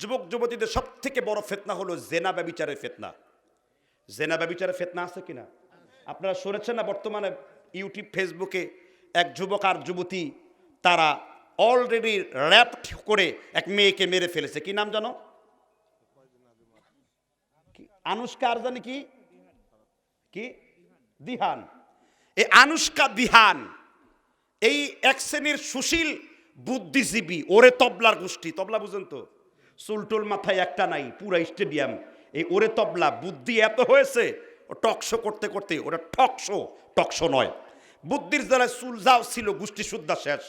যুবক, যুবতীদের সব থেকে বড় ফেতনা হলো জেনা ব্যবিচারের ফেতনা। জেনা ব্যবিচারের ফেতনা আছে কিনা? আপনারা শুনেছেন না বর্তমানে ইউটিউব, ফেসবুকে এক যুবক আর যুবতী, তারা অলরেডি র্যাপ করে এক মেয়েকে মেরে ফেলেছে। কি নাম জানো? আনুষ্কা আর জানি কি? কি? দিহান। এই আনুষ্কা দিহান, এই এক শ্রেণির সুশীল বুদ্ধিজীবী, ওরে তবলার গোষ্ঠী। তবলা বুঝেন তো? চুলটুল মাথায় একটা নাই, পুরা স্টেডিয়াম। এই ওরে তবলা, বুদ্ধি এত হয়েছে, ও টকশো করতে করতে ওটা টকশো টকশো নয়। বুদ্ধির দ্বারা চুল যাও ছিল, গোষ্ঠী শুদ্ধা শেষ।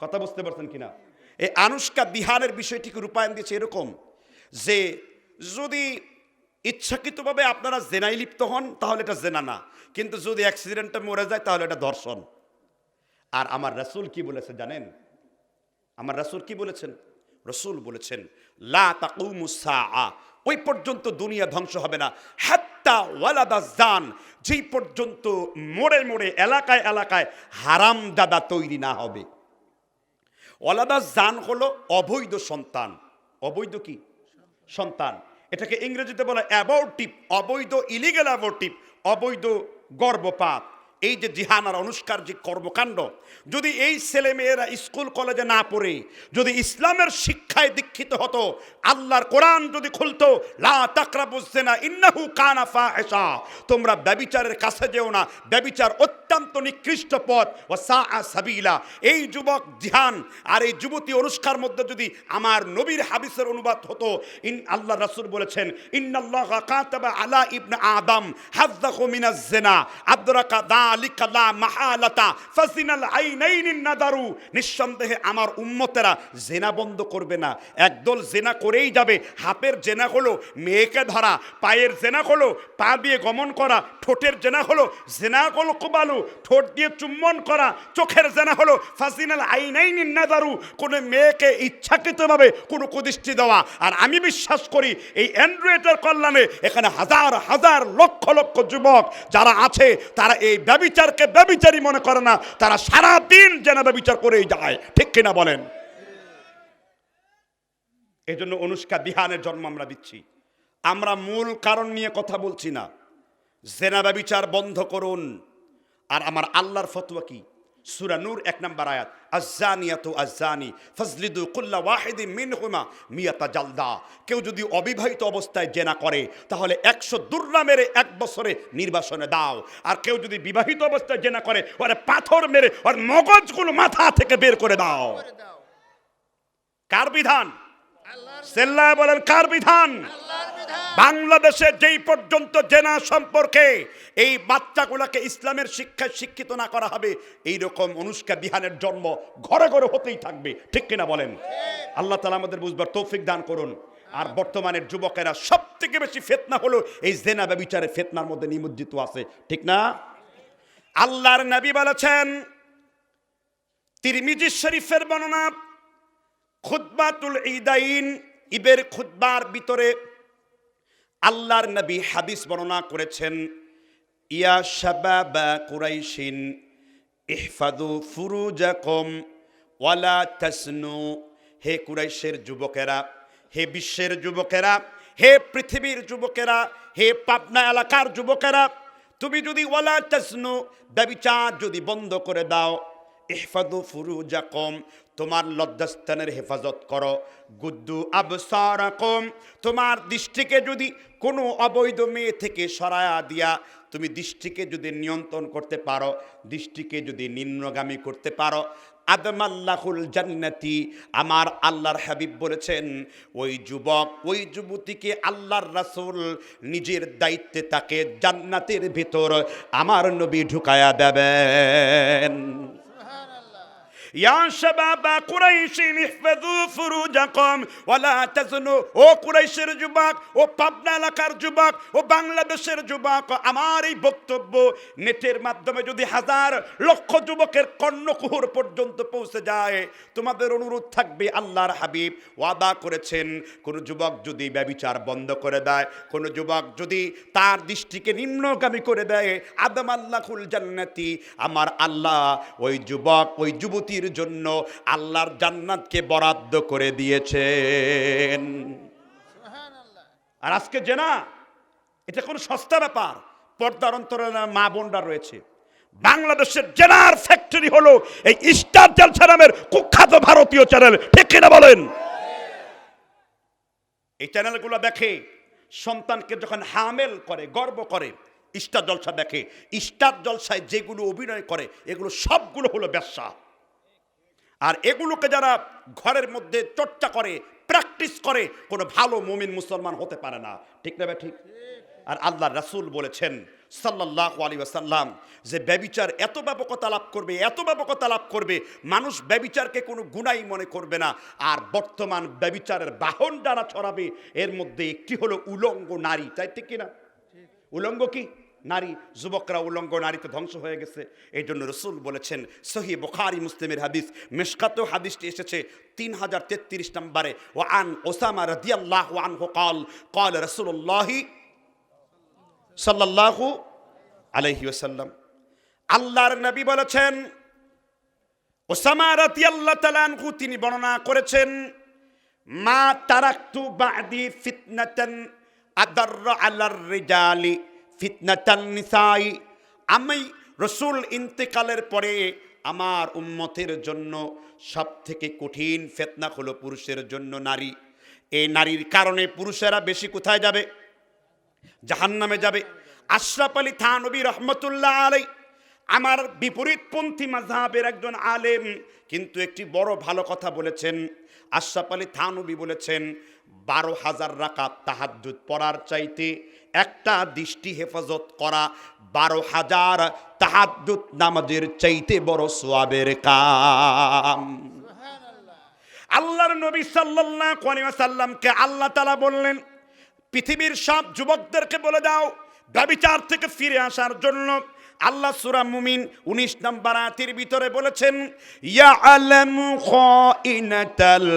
কথা বুঝতে পারছেন কিনা? এই আনুষ্কা দিহানের বিষয়টিকে রূপায়ণ দিয়েছে এরকম যে, যদি ইচ্ছাকৃতভাবে আপনারা জেনাই লিপ্ত হন, তাহলে এটা জেনা না। কিন্তু যদি অ্যাক্সিডেন্টে মরে যায়, তাহলে এটা ধর্ষণ। আর আমার রাসূল কি বলেছে জানেন? আমার রাসূল কি বলেছেন? রসুল বলেছেন ওই পর্যন্ত দুনিয়া ধ্বংস হবে না। হাত্তা ওয়ালাদা জান, যেই পর্যন্ত মোড়ে মোড়ে এলাকায় এলাকায় হারাম দাদা তৈরি না হবে। ওয়ালাদা জান হলো অবৈধ সন্তান। অবৈধ কি? সন্তান। এটাকে ইংরেজিতে বলে অ্যাবর্টিভ অবৈধ ইলিগেল অ্যাবর্টিভ অবৈধ গর্ভপাত। এই যে জিহান আর অনুষ্কার যে কর্মকাণ্ড, যদি এই ছেলে মেয়েরা স্কুল, কলেজে না পড়ে, যদি ইসলামের শিক্ষায় দীক্ষিত হতো, আল্লাহর কোরআন যদি খুলতো, লা তাকরা বুঝছে না ইন্নাহু কানা ফাহিশা, তোমরা ব্যবিচারের কাছে যেও না, ব্যবিচার অত্যন্ত নিকৃষ্ট পথ ও সা সাবিলা। এই যুবক জিহান আর এই যুবতী অনুষ্কার মধ্যে যদি আমার নবীর হাবিসের অনুবাদ হতো, ইন আল্লাহ রাসূল বলেছেন, ইন্নাল্লাহ কাতাবা আলা ইবনে আদম হাজ্জাহু মিনাজ জিনা আদরাকা মাহালাতা ফাসিনাল নিঃসন্দেহে আমার উম্মতেরা জেনা বন্ধ করবে না। একদল জেনা করেই যাবে। জেনা হলো মেয়েকে ধরা, পায়ের জেনা হলো পা দিয়ে গমন করা, ঠোঁটের জেনা হলো জেনা হলো ঠোঁট দিয়ে চুম্বন করা, চোখের জেনা হলো কোনো মেয়েকে ইচ্ছাকৃতভাবে কোনো কুদৃষ্টি দেওয়া। আর আমি বিশ্বাস করি এই অ্যান্ড্রয়েডের কল্যাণে এখানে হাজার হাজার লক্ষ লক্ষ যুবক যারা আছে, তারা এই ব্যবিচারকে ব্যবিচারী মনে করে না, তারা সারা দিন যেন ব্যবিচার করেই যায়। ঠিক কিনা বলেন? এই জন্য অনুষ্কা বিহানের জন্ম আমরা দিচ্ছি। আমরা মূল কারণ নিয়ে কথা বলছি না। জেনা ব্যবিচার বন্ধ করুন। আর আমার আল্লাহর ফতোয়া কি? সুরা নূর এক নম্বর আয়াত আজ্জানিয়াতু আজ্জানি ফজলিদু কুল্লা ওয়াহিদি মিনহুমা মিয়াতা জালদা। কেউ যদি অবিবাহিত অবস্থায় জেনা করে তাহলে একশো দুর্না মেরে এক বছরে নির্বাসনে দাও। আর কেউ যদি বিবাহিত অবস্থায় জেনা করে ওরে পাথর মেরে ওর মগজগুলো মাথা থেকে বের করে দাও। কার বিধান? সেল্লায় বলেন কার বিধান? বাংলাদেশে যেই পর্যন্ত জেনা সম্পর্কে এই বাচ্চাগুলোকে ইসলামের শিক্ষায় শিক্ষিত না করা হবে এই রকম অনুষ্কা বিহানের জন্ম ঘরে ঘরে হতেই থাকবে। ঠিক কিনা বলেন? আল্লাহ তালা আমাদের বুঝবার তৌফিক দান করুন। আর বর্তমানের যুবকেরা সব থেকে বেশি ফেতনা হলো এই জেনা ব্যবিচারের ফেতনার মধ্যে নিমজ্জিত আছে। ঠিক না? আল্লাহর নবী বলেছেন, তিরমিজি শরীফের বর্ণনা খুদ্বাতুল ইদাইন ঈদের খুদ্বার ভিতরে আল্লাহর নবী হাদিস বর্ণনা করেছেন, ইয়া শাবাবা কুরাইশিন ইহফাদু ফুরুজাকুম ওয়ালা তাসনু। হে কুরাইশের যুবকেরা, হে বিশ্বের যুবকেরা, হে পৃথিবীর যুবকেরা, হে পাবনা এলাকার যুবকেরা, তুমি যদি ওয়ালা তাসনু, ব্যবিচার যদি বন্ধ করে দাও ইহফাদু ফুরুজাকুম, তোমার লজ্জাস্থানের হেফাজত করো। গুদ্দু আবসারাকুম, তোমার দৃষ্টিকে যদি কোনো অবৈধ মেয়ে থেকে সরায়া দিয়া তুমি দৃষ্টিকে যদি নিয়ন্ত্রণ করতে পারো, দৃষ্টিকে যদি নিম্নগামী করতে পারো, আদমাল্লাহুল জান্নাতি, আমার আল্লাহর হাবিব বলেছেন, ওই যুবক, ওই যুবতীকে আল্লাহর রাসুল নিজের দায়িত্বে তাকে জান্নাতের ভিতর আমার নবী ঢুকায়া দেবেন। ইয়া শাবাবা কুরাইশিন ইহফাযু ফুরুজাকুম ওয়ালা তাজনু ও কুরাইশের যুবক, ও পাবনা বক্তব্য নেটের মাধ্যমে যদি হাজার লক্ষ যুবকের কর্ণকুহুর পর্যন্ত পৌঁছে যায়, তোমাদের অনুরোধ থাকবে আল্লাহর হাবিব ওয়াদা করেছেন, কোন যুবক যদি ব্যবিচার বন্ধ করে দেয়, কোন যুবক যদি তার দৃষ্টিকে নিম্নগামী করে দেয়, আদম আল্লাহুল জান্নাতি, আমার আল্লাহ, ওই যুবক, ওই যুবতীর জন্য আল্লাহর জান্নাতকে বরাদ্দ করে দিয়েছেন। আর আজকে যে না, এটা কোনো সস্তা ব্যাপার। পর্দার অন্তরে মা বোনরা রয়েছে। বাংলাদেশের জেনার ফ্যাক্টরি হলো এই স্টার জলসা নামের কুখ্যাত ভারতীয় চ্যানেল। ঠিক কিনা বলেন? এই চ্যানেলগুলো দেখে সন্তানকে যখন হামেল করে, গর্ব করে, স্টার জলসা দেখে, স্টার জলসায় যেগুলো অভিনয় করে, এগুলো সবগুলো হলো ব্যবসা। আর এগুলোকে যারা ঘরের মধ্যে চর্চা করে প্র্যাকটিস করে, কোনো ভালো মুমিন মুসলমান হতে পারে না। ঠিক না ঠিক? আর আল্লাহ রাসূল বলেছেন সাল্লাহ আলী ওয়াসাল্লাম, যে ব্যবিচার এত ব্যাপকতা লাভ করবে, এত ব্যাপকতা লাভ করবে, মানুষ ব্যবিচারকে কোনো গুণাই মনে করবে না। আর বর্তমান ব্যবিচারের বাহন যারা ছড়াবে, এর মধ্যে একটি হলো উলঙ্গ নারী। তাই ঠিক কিনা উলঙ্গ কি? নারী, যুবকরা উলঙ্গ নারীতে ধ্বংস হয়ে গেছে। এই জন্য রসুল বলেছেন, সহি বুখারি মুসলিমের হাদিস মেশকাতেও হাদিসটি এসেছে তিন হাজার তেত্রিশ নম্বরে। ও আন ওসামা রদিয়াল্লাহ আন কাল কাল রসুল্লাহি সাল্লাল্লাহু আলাইহি ওয়াসাল্লাম। আল্লাহর নবী বলেছেন, ওসামা রাদিয়াল্লাহু তাআলা আনহু তিনি বর্ণনা করেছেন, মা তারাকতু বাদি ফিতনাতান আদার আলার রিজালি ফিতনাতান নিসাই। আমি রসুল ইন্তেকালের পরে আমার উম্মতের জন্য সব থেকে কঠিন ফেতনা হলো পুরুষের জন্য নারী। এই নারীর কারণে পুরুষেরা বেশি কোথায় যাবে? জাহান্নামে যাবে। আশরাফ আলী থানবী রহমতুল্লাহ আলাই আমার বিপরীতপন্থী মাঝহাবের একজন আলেম কিন্তু একটি বড় ভালো কথা বলেছেন। আশরাফ আলী থানবী বলেছেন বারো হাজার রাকাত তাহাজ্জুদ পড়ার চাইতে একটা দৃষ্টি হেফাজত করা বারো হাজার তাহাজ্জুদ নামাজের চাইতে বড় সোয়াবের কাম। আল্লাহর নবী সাল্লাল্লাহু আলাইহি ওয়াসাল্লামকে আল্লাহ তালা বললেন পৃথিবীর সব যুবকদেরকে বলে দাও ব্যবিচার থেকে ফিরে আসার জন্য আল্লাহ সূরা মুমিন 19 নম্বর আতির ভিতরে বলেছেন খাইনাতাল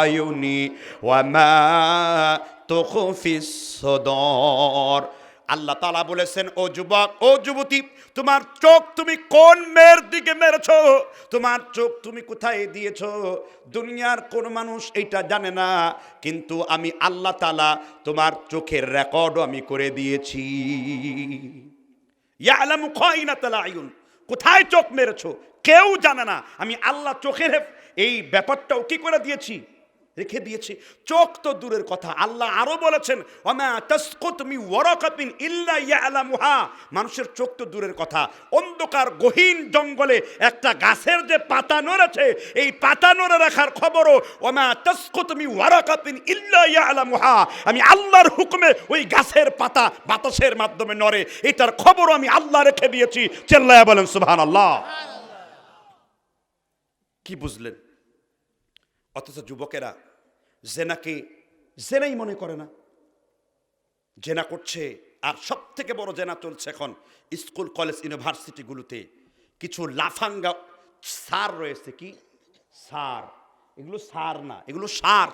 আয়ুনি সুদর। আল্লাহ তালা বলেছেন, ও যুবক, ও যুবতী, তোমার চোখ তুমি কোন মেয়ের দিকে মেরেছ? তোমার চোখ তুমি কোথায় দিয়েছ? দুনিয়ার কোন মানুষ এটা জানে না, কিন্তু আমি আল্লাহ তালা তোমার চোখের রেকর্ডও আমি করে দিয়েছি। ইয়ালামু খাইনাতাল আয়ুন কোথায় চোখ মেরেছো? কেউ জানে না। আমি আল্লাহ চোখের এই ব্যাপারটাও কি করে দিয়েছি? রেখে দিয়েছি। চোখ তো দূরের কথা। আল্লাহ আরও বলেছেন তাসকুত মি ওয়ারাকাতিন ইল্লা ইয়ালামুহা। মানুষের চোখ তো দূরের কথা। অন্ধকার গহীন জঙ্গলে একটা গাছের যে পাতা নড়েছে এই পাতা নড়ে রাখার খবরও ওমা তাসকুত মি ওয়ারাকাতিন ইল্লা ইয়ালামুহা। আমি আল্লাহর হুকুমে ওই গাছের পাতা বাতাসের মাধ্যমে নড়ে এটার খবরও আমি আল্লাহ রেখে দিয়েছি। চেল্লায়া বলেন সুবহানাল্লাহ। কি বুঝলেন? অথচ যুবকেরা জেনাকে, জেনাই মনে করে না। জেনা করছে, আর সব থেকে বড় জেনা চলছে এখন স্কুল, কলেজ, ইউনিভার্সিটিগুলোতে। কিছু লাফাঙ্গা সার রয়েছে কি? সার। এগুলো সার না, এগুলো সার।